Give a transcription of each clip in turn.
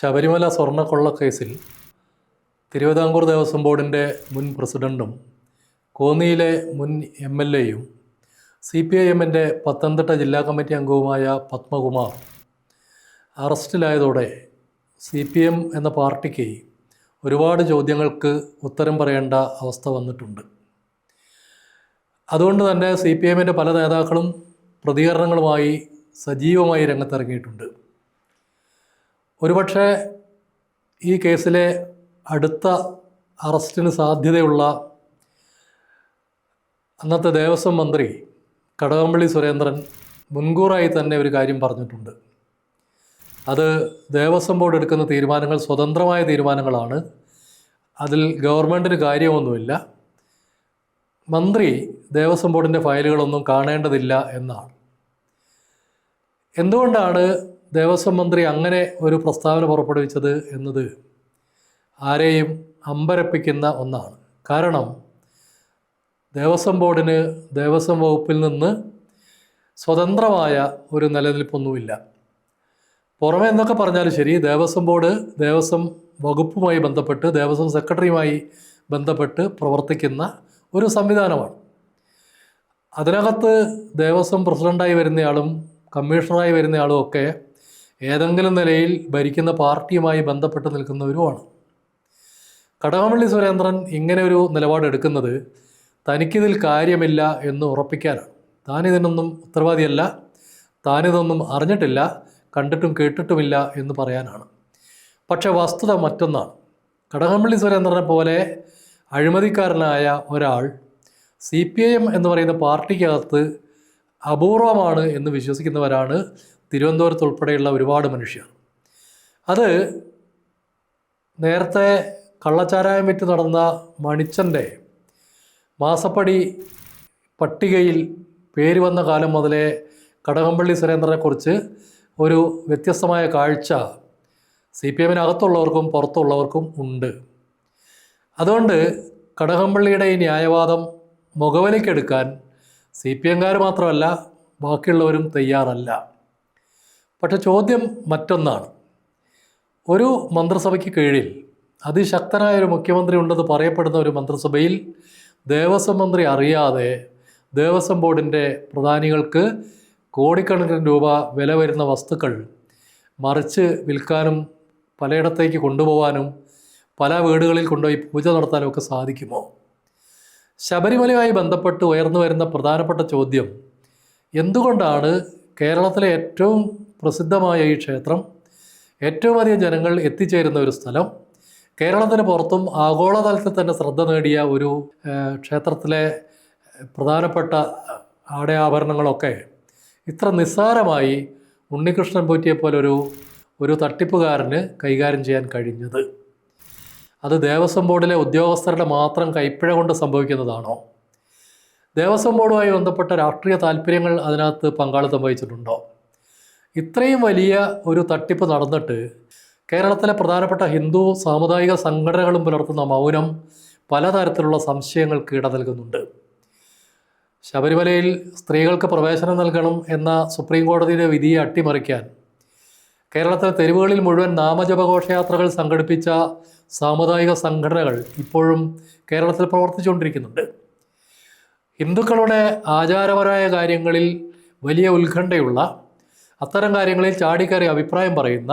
ശബരിമല സ്വർണക്കൊള്ള കേസിൽ തിരുവിതാംകൂർ ദേവസ്വം ബോർഡിന്റെ മുൻ പ്രസിഡന്റും കോന്നിയിലെ മുൻ എം എൽ എയും സി പി ഐ എമ്മിന്റെ പത്തനംതിട്ട ജില്ലാ കമ്മിറ്റി അംഗവുമായ പത്മകുമാർ അറസ്റ്റിലായതോടെ സി പി എം എന്ന പാർട്ടിക്ക് ഒരുപാട് ചോദ്യങ്ങൾക്ക് ഉത്തരം പറയേണ്ട അവസ്ഥ വന്നിട്ടുണ്ട്. അതുകൊണ്ട് തന്നെ സി പി എമ്മിന്റെ പല നേതാക്കളും പ്രതികരണങ്ങളുമായി സജീവമായി രംഗത്തിറങ്ങിയിട്ടുണ്ട്. ഒരുപക്ഷെ ഈ കേസിലെ അടുത്ത അറസ്റ്റിന് സാധ്യതയുള്ള അന്നത്തെ ദേവസ്വം മന്ത്രി കടകംപള്ളി സുരേന്ദ്രൻ മുൻകൂറായി തന്നെ ഒരു കാര്യം പറഞ്ഞിട്ടുണ്ട്. അത് ദേവസ്വം ബോർഡ് എടുക്കുന്ന തീരുമാനങ്ങൾ സ്വതന്ത്രമായ തീരുമാനങ്ങളാണ്. അതിൽ ഗവൺമെന്റിന് കാര്യമൊന്നുമില്ല. മന്ത്രി ദേവസ്വം ബോർഡിന്റെ ഫയലുകളൊന്നും കാണേണ്ടതില്ല എന്നാണ്. എന്തുകൊണ്ടാണ് ദേവസ്വം മന്ത്രി അങ്ങനെ ഒരു പ്രസ്താവന പുറപ്പെടുവിച്ചത് എന്നത് ആരെയും അമ്പരപ്പിക്കുന്ന ഒന്നാണ്. കാരണം ദേവസ്വം ബോർഡിന് ദേവസ്വം വകുപ്പിൽ നിന്ന് സ്വതന്ത്രമായ ഒരു നിലനിൽപ്പൊന്നുമില്ല. പുറമെ എന്നൊക്കെ പറഞ്ഞാലും ശരി ദേവസ്വം ബോർഡ് ദേവസ്വം വകുപ്പുമായി ബന്ധപ്പെട്ട് ദേവസ്വം സെക്രട്ടറിയുമായി ബന്ധപ്പെട്ട് പ്രവർത്തിക്കുന്ന ഒരു സംവിധാനമാണ്. അതിനകത്ത് ദേവസ്വം പ്രസിഡന്റായി വരുന്നയാളും കമ്മീഷണറായി വരുന്നയാളും ഒക്കെ ഏതെങ്കിലും നിലയിൽ ഭരിക്കുന്ന പാർട്ടിയുമായി ബന്ധപ്പെട്ട് നിൽക്കുന്നവരുമാണ് കടകംപള്ളി സുരേന്ദ്രൻ ഇങ്ങനെ ഒരു നിലപാടെടുക്കുന്നത് തനിക്കിതിൽ കാര്യമില്ല എന്ന് ഉറപ്പിക്കാനാണ്. താനിതിനൊന്നും ഉത്തരവാദിയല്ല. താനിതൊന്നും അറിഞ്ഞിട്ടില്ല. കണ്ടിട്ടും കേട്ടിട്ടുമില്ല എന്ന് പറയാനാണ്. പക്ഷേ വസ്തുത മറ്റൊന്നാണ്. കടകംപള്ളി സുരേന്ദ്രനെ പോലെ അഴിമതിക്കാരനായ ഒരാൾ സി പി ഐ എം എന്ന് പറയുന്ന പാർട്ടിക്കകത്ത് അപൂർവമാണ് എന്ന് വിശ്വസിക്കുന്നവരാണ് തിരുവനന്തപുരത്ത് ഉൾപ്പെടെയുള്ള ഒരുപാട് മനുഷ്യർ. അത് നേരത്തെ കള്ളച്ചാരായം വിറ്റ് നടന്ന മണിച്ചന്റെ മാസപ്പടി പട്ടികയിൽ പേര് വന്ന കാലം മുതലേ കടകംപള്ളി സുരേന്ദ്രനെക്കുറിച്ച് ഒരു വ്യത്യസ്തമായ കാഴ്ച സി പി എമ്മിനകത്തുള്ളവർക്കും പുറത്തുള്ളവർക്കും ഉണ്ട്. അതുകൊണ്ട് കടകംപള്ളിയുടെ ഈ ന്യായവാദം മുഖവലിക്കെടുക്കാൻ സി പി എംകാർ മാത്രമല്ല ബാക്കിയുള്ളവരും തയ്യാറല്ല. പക്ഷെ ചോദ്യം മറ്റൊന്നാണ്. ഒരു മന്ത്രിസഭയ്ക്ക് കീഴിൽ അതിശക്തനായ ഒരു മുഖ്യമന്ത്രി ഉണ്ടെന്ന് പറയപ്പെടുന്ന ഒരു മന്ത്രിസഭയിൽ ദേവസ്വം മന്ത്രി അറിയാതെ ദേവസ്വം ബോർഡിന്റെ പ്രധാനികൾക്ക് കോടിക്കണക്കിന് രൂപ വില വരുന്ന വസ്തുക്കൾ മറിച്ച് വിൽക്കാനും പലയിടത്തേക്ക് കൊണ്ടുപോകാനും പല വീടുകളിൽ കൊണ്ടുപോയി പൂജ നടത്താനും ഒക്കെ സാധിക്കുമോ? ശബരിമലയുമായി ബന്ധപ്പെട്ട് ഉയർന്നു വരുന്ന പ്രധാനപ്പെട്ട ചോദ്യം എന്തുകൊണ്ടാണ് കേരളത്തിലെ ഏറ്റവും പ്രസിദ്ധമായ ഈ ക്ഷേത്രം ഏറ്റവും അധികം ജനങ്ങൾ എത്തിച്ചേരുന്ന ഒരു സ്ഥലം. കേരളത്തിന് പുറത്തും ആഗോളതലത്തിൽ തന്നെ ശ്രദ്ധ നേടിയ ഒരു ക്ഷേത്രത്തിലെ പ്രധാനപ്പെട്ട ആടയാഭരണങ്ങളൊക്കെ ഇത്ര നിസ്സാരമായി ഉണ്ണികൃഷ്ണൻ പോറ്റിയെ പോലൊരു ഒരു തട്ടിപ്പുകാരന് കൈകാര്യം ചെയ്യാൻ കഴിഞ്ഞത്. അത് ദേവസ്വം ബോർഡിലെ ഉദ്യോഗസ്ഥരുടെ മാത്രം കൈപ്പിഴ കൊണ്ട് സംഭവിക്കുന്നതാണോ? ദേവസ്വം ബോർഡുമായി ബന്ധപ്പെട്ട രാഷ്ട്രീയ താല്പര്യങ്ങൾ അതിനകത്ത് പങ്കാളിത്തം വഹിച്ചിട്ടുണ്ടോ? ഇത്രയും വലിയ ഒരു തട്ടിപ്പ് നടന്നിട്ട് കേരളത്തിലെ പ്രധാനപ്പെട്ട ഹിന്ദു സാമുദായിക സംഘടനകളും പുലർത്തുന്ന മൗനം പലതരത്തിലുള്ള സംശയങ്ങൾക്ക് ഇട നൽകുന്നുണ്ട്. ശബരിമലയിൽ സ്ത്രീകൾക്ക് പ്രവേശനം നൽകണം എന്ന സുപ്രീം കോടതിയുടെ വിധിയെ അട്ടിമറിക്കാൻ കേരളത്തിലെ തെരുവുകളിൽ മുഴുവൻ നാമജപഘോഷയാത്രകൾ സംഘടിപ്പിച്ച സാമുദായിക സംഘടനകൾ ഇപ്പോഴും കേരളത്തിൽ പ്രവർത്തിച്ചുകൊണ്ടിരിക്കുന്നുണ്ട്. ഹിന്ദുക്കളുടെ ആചാരപരമായ കാര്യങ്ങളിൽ വലിയ ഉത്കണ്ഠയുള്ള അത്തരം കാര്യങ്ങളിൽ ചാടിക്കറി അഭിപ്രായം പറയുന്ന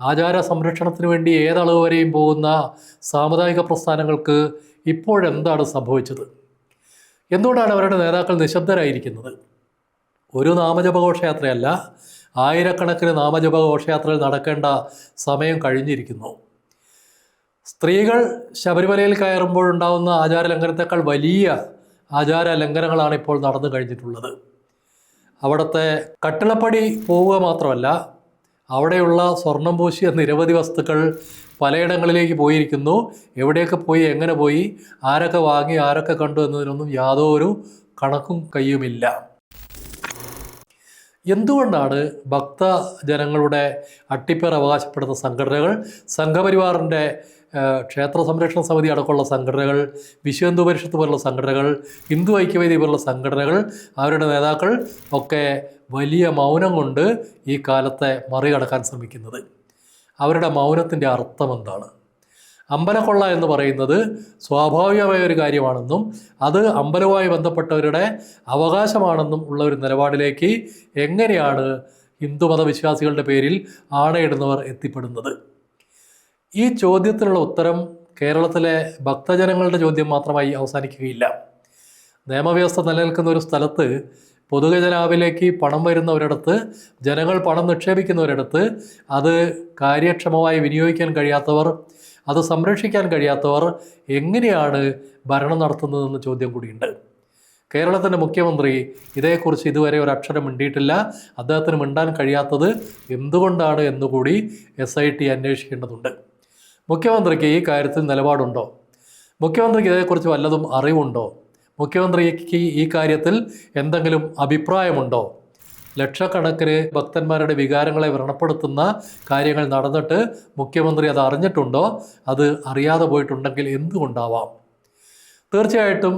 ആചാര സംരക്ഷണത്തിന് വേണ്ടി ഏതളവ് വരെയും പോകുന്ന സാമുദായിക പ്രസ്ഥാനങ്ങൾക്ക് ഇപ്പോഴെന്താണ് സംഭവിച്ചത്? എന്തുകൊണ്ടാണ് അവരുടെ നേതാക്കൾ നിശബ്ദരായിരിക്കുന്നത്? ഒരു നാമജപഘോഷയാത്രയല്ല ആയിരക്കണക്കിന് നാമജപഘോഷയാത്രകൾ നടക്കേണ്ട സമയം കഴിഞ്ഞിരിക്കുന്നു. സ്ത്രീകൾ ശബരിമലയിൽ കയറുമ്പോഴുണ്ടാവുന്ന ആചാര ലംഘനത്തെക്കാൾ വലിയ ആചാര ലംഘനങ്ങളാണ് ഇപ്പോൾ നടന്നു കഴിഞ്ഞിട്ടുള്ളത്. അവിടുത്തെ കട്ടിളപ്പടി പോവുക മാത്രമല്ല അവിടെയുള്ള സ്വർണം പൂശിയ നിരവധി വസ്തുക്കൾ പലയിടങ്ങളിലേക്ക് പോയിരിക്കുന്നു. എവിടെയൊക്കെ പോയി എങ്ങനെ പോയി ആരൊക്കെ വാങ്ങി ആരൊക്കെ കണ്ടു എന്നതിനൊന്നും യാതൊരു കണക്കും കയ്യുമില്ല. എന്തുകൊണ്ടാണ് ഭക്തജനങ്ങളുടെ അട്ടിപ്പേർ അവകാശപ്പെടുന്ന സംഘടനകൾ സംഘപരിവാറിന്റെ ക്ഷേത്ര സംരക്ഷണ സമിതി അടക്കമുള്ള സംഘടനകൾ വിശ്വ ഹിന്ദു പരിഷത്ത് പോലുള്ള സംഘടനകൾ ഹിന്ദു ഐക്യവേദി പോലുള്ള സംഘടനകൾ അവരുടെ നേതാക്കൾ ഒക്കെ വലിയ മൗനം കൊണ്ട് ഈ കാലത്തെ മറികടക്കാൻ ശ്രമിക്കുന്നത്. അവരുടെ മൗനത്തിന്റെ അർത്ഥം എന്താണ്? അമ്പലക്കൊള്ള എന്ന് പറയുന്നത് സ്വാഭാവികമായ ഒരു കാര്യമാണെന്നും അത് അമ്പലവുമായി ബന്ധപ്പെട്ടവരുടെ അവകാശമാണെന്നും ഉള്ള ഒരു നിലപാടിലേക്ക് എങ്ങനെയാണ് ഹിന്ദുമത വിശ്വാസികളുടെ പേരിൽ ആണയിടുന്നവർ എത്തിപ്പെടുന്നത്? ഈ ചോദ്യത്തിനുള്ള ഉത്തരം കേരളത്തിലെ ഭക്തജനങ്ങളുടെ ചോദ്യം മാത്രമായി അവസാനിക്കുകയില്ല. നിയമവ്യവസ്ഥ നിലനിൽക്കുന്ന ഒരു സ്ഥലത്ത് പൊതുജനാവിലേക്ക് പണം വരുന്നവരിടത്ത് ജനങ്ങൾ പണം നിക്ഷേപിക്കുന്നവരിടത്ത് അത് കാര്യക്ഷമമായി വിനിയോഗിക്കാൻ കഴിയാത്തവർ അത് സംരക്ഷിക്കാൻ കഴിയാത്തവർ എങ്ങനെയാണ് ഭരണം നടത്തുന്നതെന്ന് ചോദ്യം കൂടിയുണ്ട്. കേരളത്തിന്റെ മുഖ്യമന്ത്രി ഇതേക്കുറിച്ച് ഇതുവരെ ഒരു അക്ഷരം മിണ്ടിയിട്ടില്ല. അദ്ദേഹത്തിന് മിണ്ടാൻ കഴിയാത്തത് എന്തുകൊണ്ടാണ് എന്നുകൂടി എസ് ഐ ടി അന്വേഷിക്കേണ്ടതുണ്ട്. മുഖ്യമന്ത്രിക്ക് ഈ കാര്യത്തിൽ നിലപാടുണ്ടോ? മുഖ്യമന്ത്രിക്ക് ഇതേക്കുറിച്ച് വല്ലതും അറിവുണ്ടോ? മുഖ്യമന്ത്രിക്ക് ഈ കാര്യത്തിൽ എന്തെങ്കിലും അഭിപ്രായമുണ്ടോ? ലക്ഷക്കണക്കിന് ഭക്തന്മാരുടെ വികാരങ്ങളെ വ്രണപ്പെടുത്തുന്ന കാര്യങ്ങൾ നടന്നിട്ട് മുഖ്യമന്ത്രി അത് അറിഞ്ഞിട്ടുണ്ടോ? അത് അറിയാതെ പോയിട്ടുണ്ടെങ്കിൽ എന്തുകൊണ്ടാവാം? തീർച്ചയായിട്ടും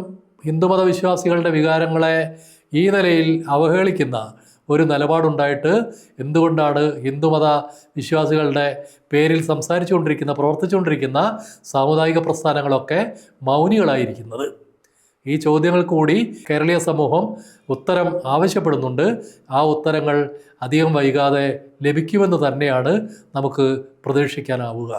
ഹിന്ദുമത വിശ്വാസികളുടെ വികാരങ്ങളെ ഈ നിലയിൽ അവഹേളിക്കുന്ന ഒരു നിലപാടുണ്ടായിട്ട് എന്തുകൊണ്ടാണ് ഹിന്ദുമത വിശ്വാസികളുടെ പേരിൽ സംസാരിച്ചുകൊണ്ടിരിക്കുന്ന പ്രവർത്തിച്ചുകൊണ്ടിരിക്കുന്ന സാമുദായിക പ്രസ്ഥാനങ്ങളൊക്കെ മൗനികളായിരിക്കുന്നത്? ഈ ചോദ്യങ്ങൾ കൂടി കേരളീയ സമൂഹം ഉത്തരം ആവശ്യപ്പെടുന്നുണ്ട്. ആ ഉത്തരങ്ങൾ അധികം വൈകാതെ ലഭിക്കുമെന്ന് തന്നെയാണ് നമുക്ക് പ്രതീക്ഷിക്കാനാവുക.